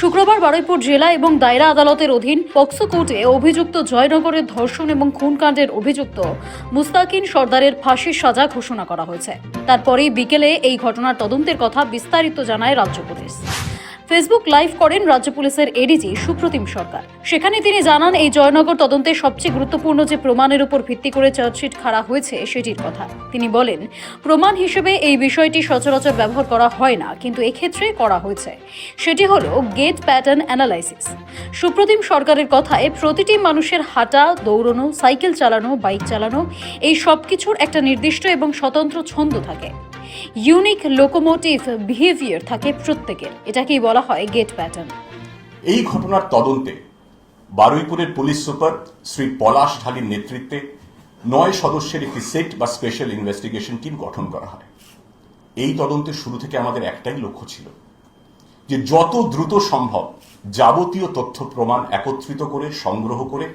শুক্রবার বারুইপুর জেলা এবং দায়রা আদালতের অধীন পক্সো কোর্টে অভিযুক্ত জয়নগরের ধর্ষণ এবং খুনকাণ্ডের অভিযুক্ত মুস্তাকিন সর্দারের ফাঁসির সাজা ঘোষণা করা হয়েছে। তারপরেই বিকেলে এই ঘটনার তদন্তের কথা বিস্তারিত জানায় রাজ্য পুলিশ। ফেসবুক লাইভ করেন রাজ্য পুলিশের এডিজি সুপ্রতিম সরকার। সেখানে তিনি জানান, এই জয়নগর তদন্তে সবচেয়ে গুরুত্বপূর্ণ যে প্রমাণের উপর ভিত্তি করে চার্জশিট খাড়া হয়েছে, সেটির কথা। তিনি বলেন, প্রমাণ হিসেবে এই বিষয়টি সচরাচর ব্যবহার করা হয় না, কিন্তু এক্ষেত্রে করা হয়েছে। সেটি হল গেট প্যাটার্ন অ্যানালাইসিস। সুপ্রতিম সরকারের কথায়, প্রতিটি মানুষের হাঁটা, দৌড়নো, সাইকেল চালানো, বাইক চালানো, এই সব কিছুর একটা নির্দিষ্ট এবং স্বতন্ত্র ছন্দ থাকে। ইউনিক লোকোমোটিভ বিহেভিয়ার থাকে প্রত্যেকের। এটাকেই বলা হয় গেট প্যাটার্ন এই ঘটনার তদন্তে বারুইপুরের পুলিশ সুপার শ্রী পলাশ ঢালির নেতৃত্বে নয় সদস্যের একটি সেট বা স্পেশাল ইনভেস্টিগেশন টিম গঠন করা হয়। এই তদন্তের শুরু থেকে আমাদের একটাই লক্ষ্য ছিল যে যত দ্রুত সম্ভব যাবতীয় তথ্য প্রমাণ একত্রিত করে, সংগ্রহ করে,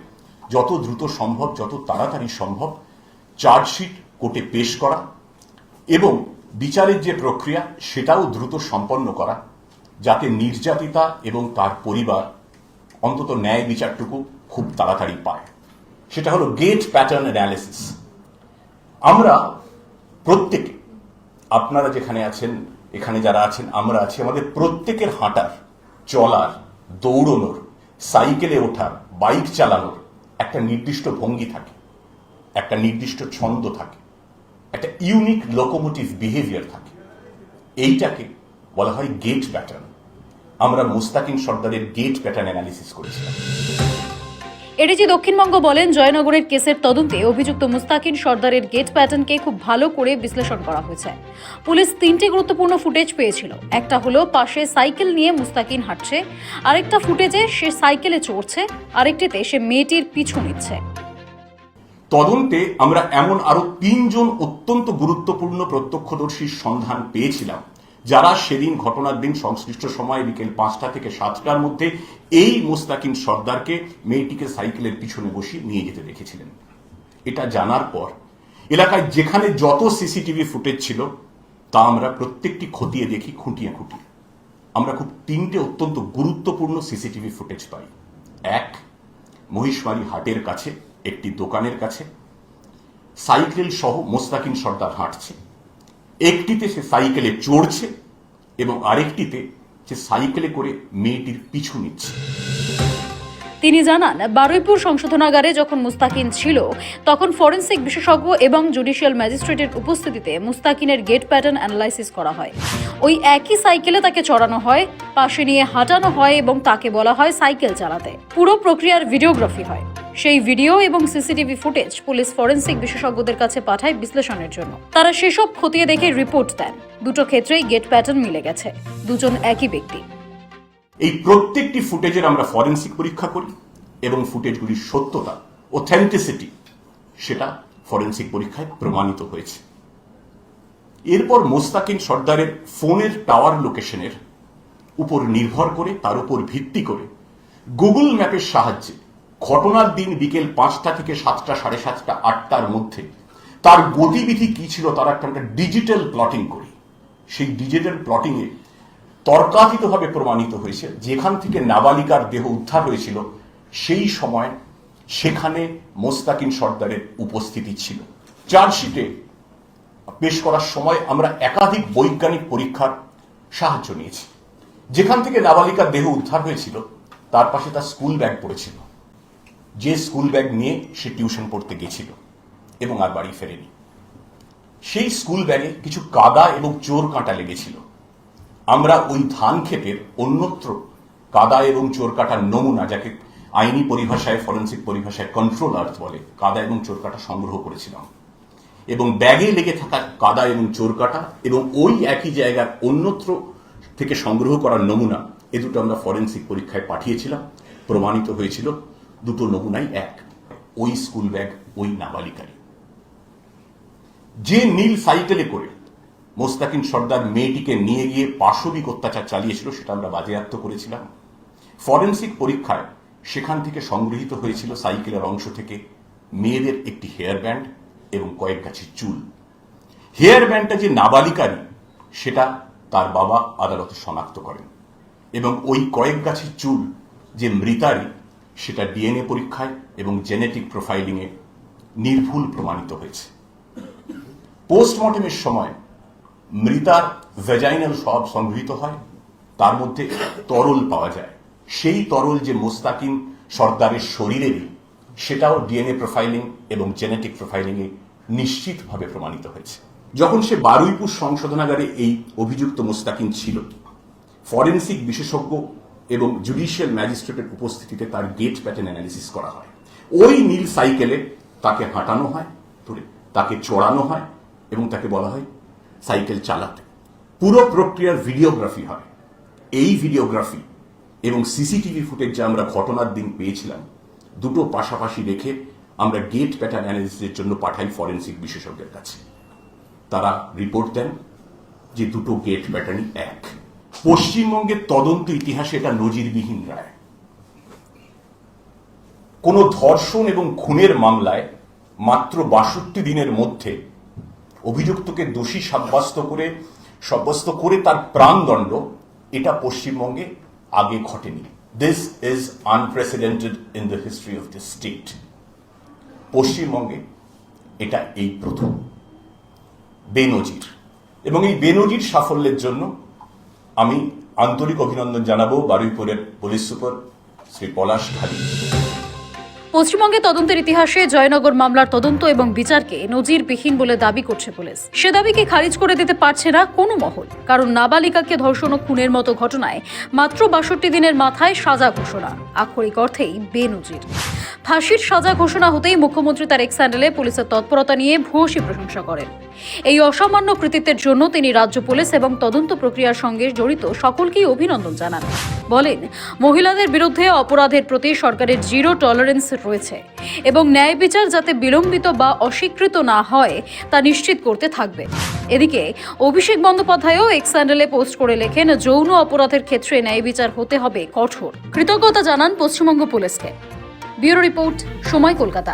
যত দ্রুত সম্ভব, যত তাড়াতাড়ি সম্ভব চার্জশিট কোর্টে পেশ করা এবং বিচারের যে প্রক্রিয়া, সেটাও দ্রুত সম্পন্ন করা, যাতে নির্যাতিতা এবং তার পরিবার অন্তত ন্যায় বিচারটুকু খুব তাড়াতাড়ি পায়। সেটা হলো গেট প্যাটার্ন অ্যানালিসিস আমরা প্রত্যেকে, আপনারা যেখানে আছেন, এখানে যারা আছেন, আমরা আছি আমাদের প্রত্যেকের হাঁটার, চলার, দৌড়নোর, সাইকেলে ওঠার, বাইক চালানোর একটা নির্দিষ্ট ভঙ্গি থাকে, একটা নির্দিষ্ট ছন্দ থাকে। একটা ইউনিক লোকোমোটিভ বিহেভিয়ার থাকে। এইটাকে বলা হয় গেট প্যাটার্ন আমরা মুস্তাকিম সর্দারের গেট প্যাটার্ন অ্যানালিসিস করেছিলাম। এডিজি দক্ষিণবঙ্গ বলেন, জয়নগরের কেসের তদন্তে অভিযুক্ত মুস্তাকিন সর্দারের গেট প্যাটার্নকে খুব ভালো করে বিশ্লেষণ করা হয়েছে। পুলিশ তিনটি গুরুত্বপূর্ণ ফুটেজ পেয়েছিল। একটা হলো পাশে সাইকেল নিয়ে মুস্তাকিন হাঁটছে, আরেকটা ফুটেজে সে সাইকেলে চড়ছে, আরেকটিতে সে মেয়েটির পিছু নিচ্ছে। তদন্তে আমরা এমন আরও তিনজন অত্যন্ত গুরুত্বপূর্ণ প্রত্যক্ষদর্শীর সন্ধান পেয়েছিলাম, যারা সেদিন ঘটনার দিন সংশ্লিষ্ট সময় বিকেল পাঁচটা থেকে সাতটার মধ্যে এই মুস্তাকিম সর্দারকে, মেয়েটিকে সাইকেলের পিছনে বসিয়ে নিয়ে যেতে দেখেছিলেন। এটা জানার পর এলাকায় যেখানে যত সিসিটিভি ফুটেজ ছিল, তা আমরা প্রত্যেকটি খতিয়ে দেখি খুঁটিয়ে খুঁটিয়ে। আমরা খুব তিনটে অত্যন্ত গুরুত্বপূর্ণ সিসিটিভি ফুটেজ পাই। এক, মহিষমারি হাটের কাছে একটি দোকানের কাছে। সাইকেল সহ মোস্তাকিম সর্দার হাঁটছে। একটিতে সে সাইকেলে চড়ছে এবং আরেকটিতে সে সাইকেলে করে মেয়েটির পিছু নিচ্ছে। তিনি জানান, বারুইপুর সংশোধনাগারে যখন মুস্তাকিন ছিল, তখন ফরেন্সিক বিশেষজ্ঞ এবং জুডিশিয়াল ম্যাজিস্ট্রেটের উপস্থিতিতে মুস্তাকিনের গেট প্যাটার্ন অ্যানালাইসিস করা হয়। ওই একই সাইকেলে তাকে চড়ানো হয়, পাশে নিয়ে হাঁটানো হয় এবং তাকে বলা হয় সাইকেল চালাতে। পুরো প্রক্রিয়ার ভিডিওগ্রাফি হয়। সেই ভিডিও এবং সিসিটিভি ফুটেজ পুলিশ ফরেন্সিক বিশেষজ্ঞদের কাছে পাঠায় বিশ্লেষণের জন্য। তারা সেসব খতিয়ে দেখে রিপোর্ট দেন। দুটো ক্ষেত্রেই গেট প্যাটার্ন মিলে গেছে। দুজন একই ব্যক্তি। এই প্রত্যেকটি ফুটেজের আমরা ফরেন্সিক পরীক্ষা করি এবং ফুটেজগুলির সত্যতা অথেন্টিসিটি সেটা ফরেন্সিক পরীক্ষায় প্রমাণিত হয়েছে। এরপর মোস্তাকিন সর্দারের ফোনের টাওয়ার লোকেশনের উপর নির্ভর করে, তার উপর ভিত্তি করে গুগল ম্যাপের সাহায্যে ঘটনার দিন বিকেল পাঁচটা থেকে সাতটা, সাড়ে সাতটা, আটটার মধ্যে তার গতিবিধি কি ছিল তার একটা আমরা ডিজিটাল প্লটিং করি। সেই ডিজিটাল প্লটিংয়ে তর্কাতীতভাবে প্রমাণিত হয়েছে, যেখান থেকে নাবালিকার দেহ উদ্ধার হয়েছিল, সেই সময় সেখানে মোস্তাকিন সর্দারের উপস্থিতি ছিল। চার্জশিটে পেশ করার সময় আমরা একাধিক বৈজ্ঞানিক পরীক্ষার সাহায্য নিয়েছি। যেখান থেকে নাবালিকার দেহ উদ্ধার হয়েছিল, তার পাশে তার স্কুল ব্যাগ পড়েছিল। যে স্কুল ব্যাগ নিয়ে সে টিউশন পড়তে গেছিল এবং আর বাড়ি ফেরেনি। সেই স্কুল ব্যাগে কিছু কাদা এবং চোর কাঁটা লেগেছিল। আমরা ওই ধান ক্ষেতের অন্যত্র কাদা এবং চোর কাটার নমুনা, যাকে আইনি পরিভাষায়, ফরেন্সিক পরিভাষায় কন্ট্রোল আর্থ বলে, কাদা এবং চোর কাটা সংগ্রহ করেছিলাম। এবং ব্যাগে লেগে থাকা কাদা এবং চোর কাটা এবং ওই একই জায়গার অন্যত্র থেকে সংগ্রহ করার নমুনা, এ দুটো আমরা ফরেন্সিক পরীক্ষায় পাঠিয়েছিলাম, প্রমাণিত হয়েছিল। দুটো নমুনাই এক, ওই স্কুল ব্যাগ ওই নাবালিকারই। যে নীল সাইকেলে করে মোস্তাকিম সর্দার মেয়েটিকে নিয়ে গিয়ে পাশবিক অত্যাচার চালিয়েছিল, সেটা আমরা বাজেয়াপ্ত করেছিলাম। ফরেন্সিক পরীক্ষায় সেখান থেকে সংগৃহীত হয়েছিল সাইকেলের অংশ থেকে মেয়েদের একটি হেয়ার ব্যান্ড এবং কয়েক গাছের চুল। হেয়ার ব্যান্ডটা যে নাবালিকারই, সেটা তার বাবা আদালতে শনাক্ত করেন। এবং ওই কয়েক গাছের চুল যে মৃতারই সেটা ডিএনএ পরীক্ষায় এবং জেনেটিক প্রোফাইলিংয়ে নির্ভুল প্রমাণিত হয়েছে। পোস্টমর্টমের সময় মৃতার ভেজাইনাল সব সংগৃহীত হয়, তার মধ্যে তরল পাওয়া যায়। সেই তরল যে মোস্তাকিম সর্দারের শরীরেরই, সেটাও ডিএনএ প্রোফাইলিং এবং জেনেটিক প্রোফাইলিংয়ে নিশ্চিতভাবে প্রমাণিত হয়েছে। যখন সে বারুইপুর সংশোধনাগারে এই অভিযুক্ত মোস্তাকিম ছিল, ফরেন্সিক বিশেষজ্ঞ এবং জুডিশিয়াল ম্যাজিস্ট্রেটের উপস্থিতিতে তার গেট প্যাটার্ন অ্যানালিসিস করা হয়। ওই নীল সাইকেলে তাকে হাঁটানো হয় তাকে চড়ানো হয় এবং তাকে বলা হয় সাইকেল চালাতে। পুরো প্রক্রিয়ার ভিডিওগ্রাফি হয় এই ভিডিওগ্রাফি এবং সিসিটিভি ফুটেজ যা আমরা ঘটনার দিন পেয়েছিলাম, দুটো পাশাপাশি রেখে আমরা গেট প্যাটার্ন অ্যানালিসিসের জন্য পাঠাই ফরেন্সিক বিশেষজ্ঞের কাছে। তারা রিপোর্ট দেন যে দুটো গেট প্যাটার্নই এক। পশ্চিমবঙ্গের তদন্ত ইতিহাসে এটা নজিরবিহীন রায়। কোনো ধর্ষণ এবং খুনের মামলায় মাত্র বাষট্টি দিনের মধ্যে অভিযুক্তকে দোষী সাব্যস্ত করে সাব্যস্ত করে তার প্রাণদণ্ড এটা পশ্চিমবঙ্গে আগে ঘটেনি। This is unprecedented in the history of the state পশ্চিমবঙ্গে এটা এই প্রথম। বেনজির। এবং এই বেনজির সাফল্যের জন্য আমি আন্তরিক অভিনন্দন জানাব বারুইপুরের পুলিশ সুপার শ্রী পলাশ ঢালি। পশ্চিমবঙ্গে তদন্তের ইতিহাসে জয়নগর মামলার তদন্ত এবং বিচারকে নজিরবিহীন বলে দাবি করছে পুলিশ। সে দাবিকে খারিজ করে দিতে পারছে না কোনো মহল, কারণ নাবালিকাকে ধর্ষণ ও খুনের মতো ঘটনায় মাত্র বাষট্টি দিনের মাথায় সাজা ঘোষণা। আক্ষরিক অর্থেই বেনজির। ফাঁসির সাজা ঘোষণা হতেই মুখ্যমন্ত্রী তার এক্স হ্যান্ডেলে পুলিশের তৎপরতা নিয়ে ভূয়সী প্রশংসা করেন। এই অসামান্য কৃতিত্বের জন্য তিনি রাজ্য পুলিশ এবং তদন্ত প্রক্রিয়ার সঙ্গে জড়িত সকলকেই অভিনন্দন জানান। বলেন, মহিলাদের বিরুদ্ধে অপরাধের প্রতি সরকারের জিরো টলারেন্স রয়েছে এবং ন্যায় বিচার যাতে বিলম্বিত বা অস্বীকৃত না হয়, তা নিশ্চিত করতে থাকবে। এদিকে, অভিষেক বন্দ্যোপাধ্যায়ও এক্স স্যান্ডেলে পোস্ট করে লেখেন, যৌন অপরাধের ক্ষেত্রে ন্যায় বিচার হতে হবে কঠোর। কৃতজ্ঞতা জানান পশ্চিমবঙ্গ পুলিশকে। ব্যুরো রিপোর্ট, সময় কলকাতা।